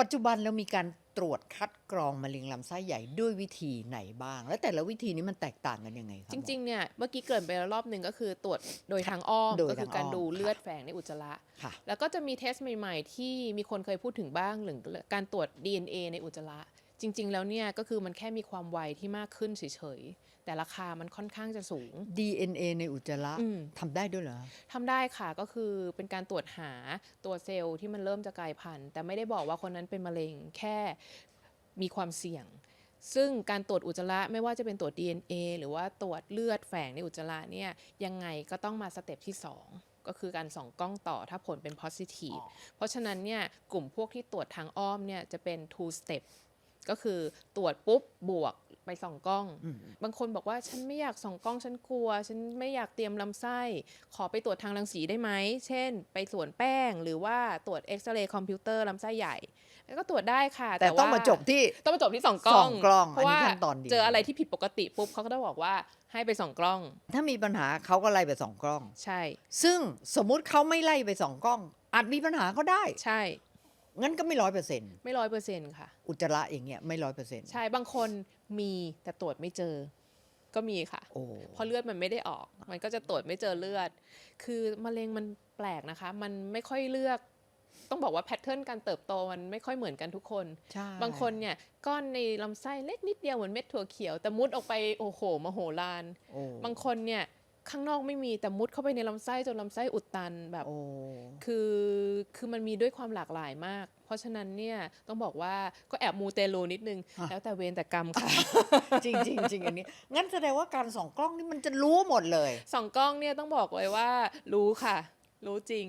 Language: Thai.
ปัจจุบันเรามีการตรวจคัดกรองมะเร็งลำไส้ใหญ่ด้วยวิธีไหนบ้าง และแต่ละวิธีนี้มันแตกต่างกันยังไงครับจริงๆเนี่ยเมื่อกี้เกรินไปแล้วรอบหนึ่งก็คือตรวจโดยทางอ้อมโดยก็คือการทางอ้อมดูค่ะเลือดแฝงในอุจจาระๆค่ะแล้วก็จะมีเทสใหม่ ๆ ที่มีคนเคยพูดถึงบ้างหรือการตรวจ DNA ในอุจจาระ จริง ๆ แล้วเนี่ยก็คือมันแค่มีความไวที่มากขึ้นเฉยๆ แต่ราคามันค่อนข้างจะสูง DNA ในอุจจาระอืมทำได้ด้วยเหรอทำได้ค่ะก็คือเป็นการตรวจหาตัวเซลล์ที่มันเริ่มจะกลายพันธุ์แต่ไม่ได้บอกว่าคนนั้นเป็นมะเร็งแค่มีความเสี่ยง ซึ่งการตรวจอุจจาระไม่ว่าจะเป็นตรวจ DNA หรือว่าตรวจเลือดแฝงในอุจจาระเนี่ยยังไงก็ต้องมาสเต็ปที่ 2ก็คือการส่องกล้องต่อถ้าผลเป็น positive เพราะฉะนั้นเนี่ยกลุ่มพวกที่ตรวจทางอ้อมเนี่ยจะเป็น two step ก็คือตรวจปุ๊บบวกไปส่องกล้องอืมบางคนบอกว่าฉันไม่อยากส่องกล้องฉันกลัว ฉันไม่อยากเตรียมลำไส้ ขอไปตรวจทางรังสีได้ไหม เช่น ไปสวนแป้งหรือว่าตรวจเอ็กซเรย์คอมพิวเตอร์ลำไส้ใหญ่ แล้วก็ตรวจได้ค่ะ แต่ต้องว่มาจบที่ต้องมาจบที่สองกล้องส่องกล้องเพราะว่าอันนี้ขั้นตอนเดียวเจออะไรที่ผิดปกติปุ๊บเขาก็ต้องบอกว่าให้ไปส่องกล้อง ถ้ามีปัญหาเขาก็ไล่ไปสองกล้อง ใช่ ซึ่งสมมุติเขาไม่ไล่ไปสองกล้องอาจมีปัญหาก็ได้ ใช่ งั้นก็ไม่ร้อยเปอร์เซ็นต์ไม่ร้อยเปอร์เซ็นต์ค่ะ อุจจาระอย่างเงี้ยไม่ร้อยเปอร์เซ็นต์ใช่บางคนมีแต่ตรวจไม่เจอ ก็มีค่ะโอ้เพราะเลือดมันไม่ได้ออก มันก็จะตรวจไม่เจอเลือด คือมะเร็งมันแปลกนะคะ มันไม่ค่อยเลือก ต้องบอกว่าแพทเทิร์นการเติบโตมันไม่ค่อยเหมือนกันทุกคน ใช่บางคนเนี่ยก้อนในลำไส้เล็กนิดเดียวเหมือนเม็ดถั่วเขียว แต่มุดออกไปโอ้โหมโหฬาร โอ้ บางคนเนี่ย ข้างนอกไม่มีแต่มุดเข้าไปในลำไส้จนลำไส้อุดตันแบบโอ้คือคือมันมีด้วยความหลากหลายมาก เพราะฉะนั้นเนี่ยต้องบอกว่าก็แอบมูเตลูนิดนึง แล้วแต่เวรแต่กรรมค่ะ จริงจริงจริงอันนี้ งั้นแสดงว่าการส่องกล้องนี่มันจะรู้หมดเลยสองกล้องเนี่ยต้องบอกเลยว่า รู้ค่ะ รู้จริง